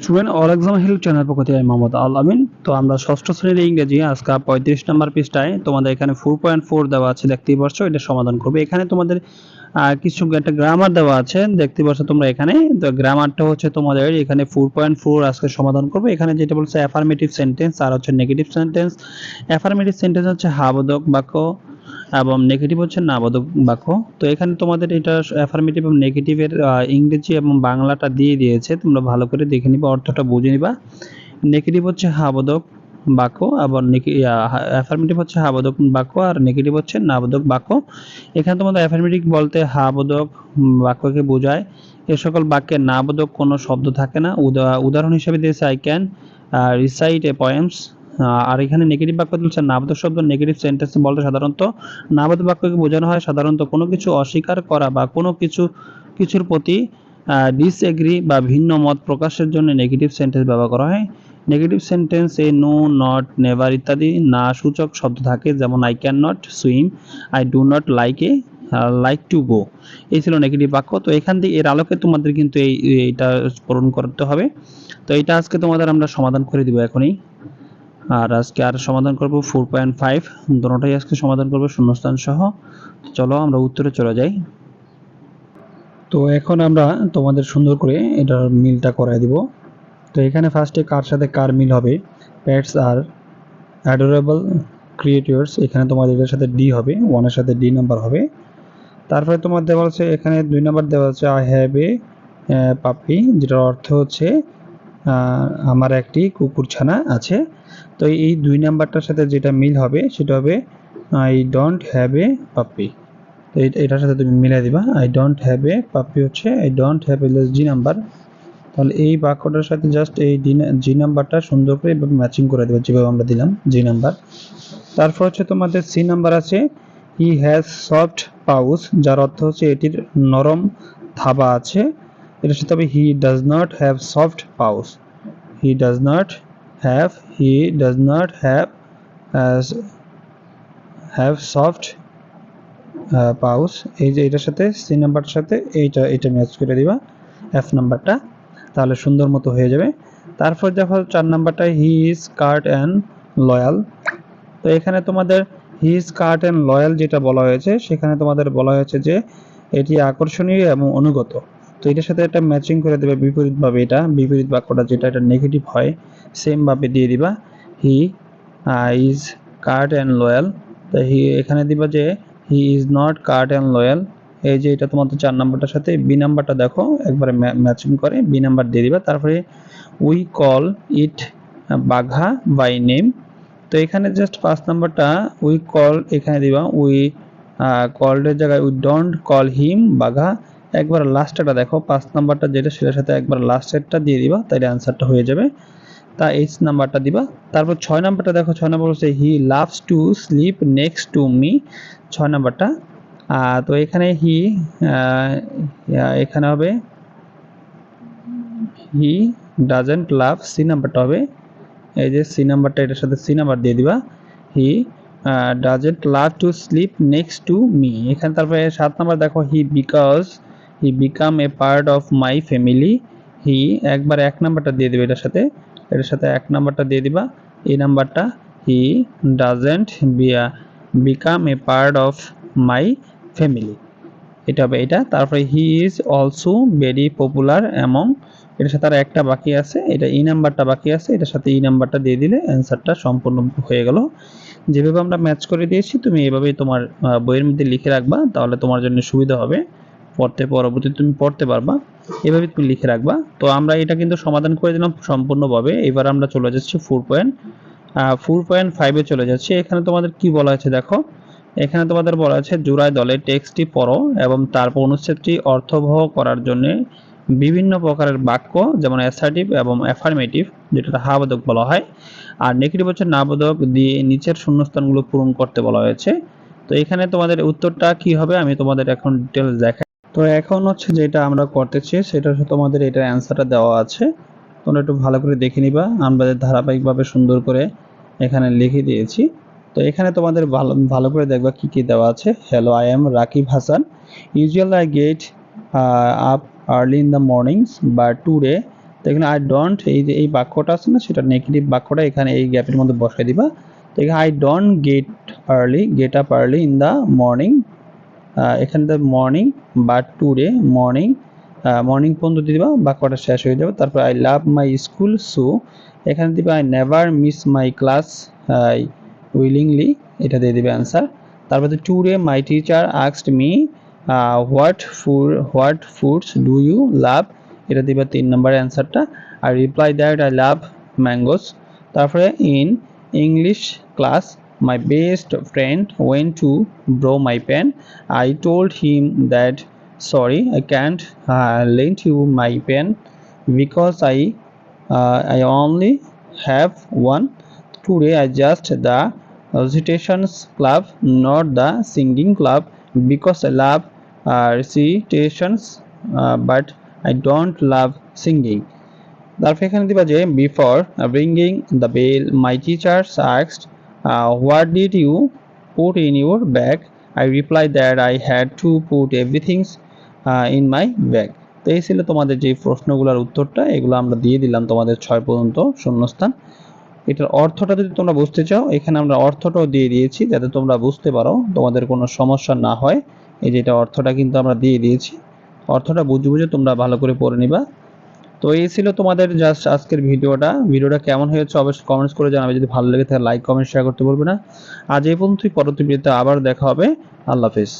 Student, all exam help channel পক্ষ থেকে মোহাম্মদ আল আমিন। তো আমরা ষষ্ঠ শ্রেণির ইংরেজি, আজকে পঁয়ত্রিশ নম্বর পৃষ্ঠায় তোমাদের এখানে ফোর পয়েন্ট ফোর দেওয়া আছে, দেখতেই পাচ্ছ এটা সমাধান করবে। এখানে তোমাদের কিছু একটা গ্রামার দেওয়া আছে দেখতে পাচ্ছ তোমরা এখানে। তো গ্রামারটা হচ্ছে তোমাদের এখানে ফোর পয়েন্ট ফোর আজকে সমাধান করবে। এখানে যেটা বলছে অ্যাফার্মেটিভ সেন্টেন্স আর হচ্ছে নেগেটিভ সেন্টেন্স অ্যাফার্মেটিভ সেন্টেন্স হচ্ছে হাবোধক বাক্য। এবং নেগেটিভ হচ্ছে নাবোধক বাক্য। তো এখানে তোমাদের এটা অ্যাফার্মেটিভ এবং নেগেটিভের ইংরেজি এবং বাংলাটা দিয়ে দিয়েছে। তোমরা ভালো করে দেখে নিবা, অর্থটা বুঝে নিবা। নেগেটিভ হচ্ছে হাবোধক বাক্য আবার অ্যাফার্মেটিভ হচ্ছে হাবোধক বাক্য আর নেগেটিভ হচ্ছে নাবোধক বাক্য। এখানে তোমাদের অ্যাফার্মেটিভ বলতে হাবোধক বাক্যকে বোঝায়। এ সকল বাক্যে নাবোধক কোনো শব্দ থাকে না। উদাহরণ হিসেবে দিয়েছে I can recite a poems আর এখানে নেগেটিভ বাক্য তুলছে নাবোধক শব্দ নেগেটিভ সেন্টেন্স বলতে সাধারণত নাবোধক বাক্যকে বোঝানো হয় সাধারণত কোনো কিছু অস্বীকার করা বা কোনো কিছু, কিছুর প্রতি ডিসএগ্রি বা ভিন্ন মত প্রকাশের জন্য নেগেটিভ সেন্টেন্স ব্যবহার করা হয়। Negative sentence no not never ইত্যাদি না সূচক শব্দ থাকে, যেমন I can not swim I do not like a like to go এই ছিল নেগেটিভ বাক্য। তো এখান থেকে এর আলোকে তোমাদের কিন্তু এই, এইটা পূরণ করতে হবে। তো এটা আজকে তোমাদের আমরা সমাধান করে দিব এখনই। আর আজকে আর সমাধান করব ফোর পয়েন্ট ফাইভ দুটোটাই আজকে সমাধান করব শূন্যস্থান সহ। চলো আমরা উত্তরে চলে যাই। তো এখন আমরা তোমাদের সুন্দর করে এটার মিলটা করাই দিব। তো এখানে ফার্স্টে কার সাথে কার মিল হবে? প্যাটস আর অ্যাডোরেবল ক্রিয়েটর্স এখানে তোমাদের এটার সাথে ডি হবে ওয়ানের সাথে ডি নাম্বার হবে। তারপরে তোমার দেওয়া আছে এখানে দুই নাম্বার দেওয়া আছে আই হ্যাভ এ পাপি যেটার অর্থ হচ্ছে আমার একটি কুকুর ছানা আছে। তো এই দুই নাম্বারটার সাথে যেটা মিল হবে, সেটা হবে আই ডোন্ট হ্যাভ এ পাপি তো এটার সাথে তুমি মিলাই দিবা I don't have a puppy হচ্ছে I don't have a G number তাহলে এই বাক্যটার সাথে জাস্ট এই জি নাম্বারটা সুন্দর করে এভাবে ম্যাচিং করে দেবে, যেভাবে আমরা দিলাম জি নাম্বার তারপর হচ্ছে তোমাদের সি নাম্বার আছে হি হ্যাজ সফট পাউস যার অর্থ হচ্ছে এটির নরম থাবা আছে। এটার সাথে হবে he does not have soft pause he does not have he does not have have soft pause এই যে এটার সাথে সি নাম্বারটার সাথে, এইটা এটা ম্যাচ করে দিবা এফ নাম্বারটা তাহলে সুন্দর মতো হয়ে যাবে। তারপর দেখো, চার নাম্বারটা he is card and loyal তো এখানে তোমাদের he is card and loyal যেটা বলা হয়েছে, সেখানে তোমাদের বলা হয়েছে যে, এটি আকর্ষণীয় এবং অনুগত। তো এটার সাথে একটা ম্যাচিং করে দেবে বিপরীতভাবে এটা, বিপরীত বাক্যটা যেটা এটা নেগেটিভ হয় সেম ভাবে দিয়ে দিবা। He is card and loyal তো হি এখানে দিবা যে he is not card and loyal এই যে এটা তোমাদের চার নাম্বারটার সাথে বি নাম্বারটা দেখো, একবারে ম্যাচিং করে বি নাম্বার দিয়ে দিবা। তারপরে we call it Bagha by name তো এখানে জাস্ট পাঁচ নাম্বারটা উই কল এখানে দিবা উই কলের জায়গায় we don't call him Bagha. একবার লাস্টেরটা দেখো, পাঁচ নাম্বারটা যেটা সেটার সাথে একবার লাস্টেরটা দিয়ে দিবা তাহলে অ্যান্সারটা হয়ে যাবে। তা এইচ নাম্বারটা দিবা। তারপর ছয় নাম্বারটা দেখো, ছয় নাম্বার হচ্ছে he loves to sleep next to me ছয় নাম্বারটা। তো এখানে হি এখানে হবে হি ডাজেন্ট লাভ সি নাম্বারটা হবে। এই যে সি নাম্বারটা, এটার সাথে সি নাম্বার দিয়ে দিবা। He doesn't love to sleep next to me এখানে তারপরে সাত নাম্বার দেখো he because he became a part of my family he একবার এক নাম্বারটা দিয়ে দেবে এটার সাথে। এটার সাথে এক নাম্বারটা দিয়ে দিবা। এই নাম্বারটা হি ডাজেন্ট বিয়া become a part of my family এটা হবে এটা। তারপরে he is also very popular among এটার সাথে আর একটা বাকি আছে। এটা ই নাম্বারটা বাকি আছে। এটার সাথে ই নাম্বারটা দিয়ে দিলে অ্যান্সারটা সম্পূর্ণ হয়ে গেল। যেভাবে আমরা ম্যাচ করে দিয়েছি, তুমি এভাবেই তোমার বইয়ের মধ্যে লিখে রাখবা, তাহলে তোমার জন্য সুবিধা হবে। পড়তে পরবর্তী তুমি পড়তে পারবা। এভাবে তুমি লিখে রাখবা। তো আমরা এটা কিন্তু সমাধান করে দিলাম সম্পূর্ণভাবে। এবার আমরা চলে যাচ্ছি ফোর পয়েন্ট ফোর পয়েন্ট ফাইভে চলে যাচ্ছি। এখানে তোমাদের কি বলা আছে দেখো? এখানে তোমাদের বলা আছে জোড়ায় দলে টেক্সটটি পড়ো এবং তারপর অনুচ্ছেদটি অর্থবহ করার জন্য বিভিন্ন প্রকারের বাক্য, যেমন অ্যাসার্টিভ এবং অ্যাফার্মেটিভ যেটা হাবোধক বলা হয়, আর নেগেটিভ হচ্ছে নাবোধক দিয়ে নিচের শূন্যস্থানগুলো পূরণ করতে বলা হয়েছে। তো এখানে তোমাদের উত্তরটা কি হবে? আমি তোমাদের এখন ডিটেলস দেখাই। তো এখন হচ্ছে যেটা আমরা করতেছি সেটা হচ্ছে তোমাদের এটার অ্যান্সারটা দেওয়া আছে। তোমরা একটু ভালো করে দেখে নিবা। আমাদের ধারাবাহিকভাবে সুন্দর করে এখানে লিখে দিয়েছি। তো এখানে তোমাদের ভালো ভালো করে দেখবা কি কি দেওয়া আছে। Hello I am Rakib Hasan. Usually I get up early in the mornings but today তো এখানে আই ডোন্ট এই যে এই বাক্যটা আছে না, সেটা নেগেটিভ বাক্যটা এখানে এই গ্যাপের মধ্যে বসাই দিবা। তো এখানে I don't get early get up early in the morning এখানে দ্য মর্নিং বা টুডে মর্নিং মর্নিং পর্যন্ত দিয়ে দিবা বাক্যটা শেষ হয়ে যাবে। তারপর I love my school so এখানে দিবা I never miss my class I willingly এটা দিয়ে দিবে অ্যান্সার তারপর today my teacher আক্সড me what food what foods do you love এটা দিবা তিন নম্বরের অ্যান্সারটা আর reply that I love mangoes তারপরে in English class my best friend when to bro my pen I told him that sorry i can't uh, lend you my pen because i uh, i only have one today i just the recitations club not the singing club because i love uh, recitations uh, but i don't love singing তারপর এখানে দিবা যে before bringing the bell my teachers asked what did you put in your bag I reply that I had to put everythings in my bag তো এই ছিল তোমাদের যে প্রশ্নগুলোর উত্তরটা, এগুলো আমরা দিয়ে দিলাম তোমাদের ছয় পর্যন্ত শূন্যস্থান। এটার অর্থটা যদি তোমরা বুঝতে চাও, এখানে আমরা অর্থটাও দিয়ে দিয়েছি যাতে তোমরা বুঝতে পারো তোমাদের কোনো সমস্যা না হয়। এই যে এটা অর্থটা কিন্তু আমরা দিয়ে দিয়েছি। অর্থটা বুঝে বুঝে তোমরা ভালো করে পড়ে নিবা। তো এই ছিল তোমাদের জাস্ট আজকের ভিডিওটা। ভিডিওটা কেমন হয়েছে অবশ্যই কমেন্টস করে জানাবে। যদি ভালো লেগে তাহলে লাইক কমেন্ট শেয়ার করতে বলবে না। আজ এই পর্যন্তই। পরবর্তী ভিডিওতে আবার দেখা হবে। আল্লাহ হাফেজ।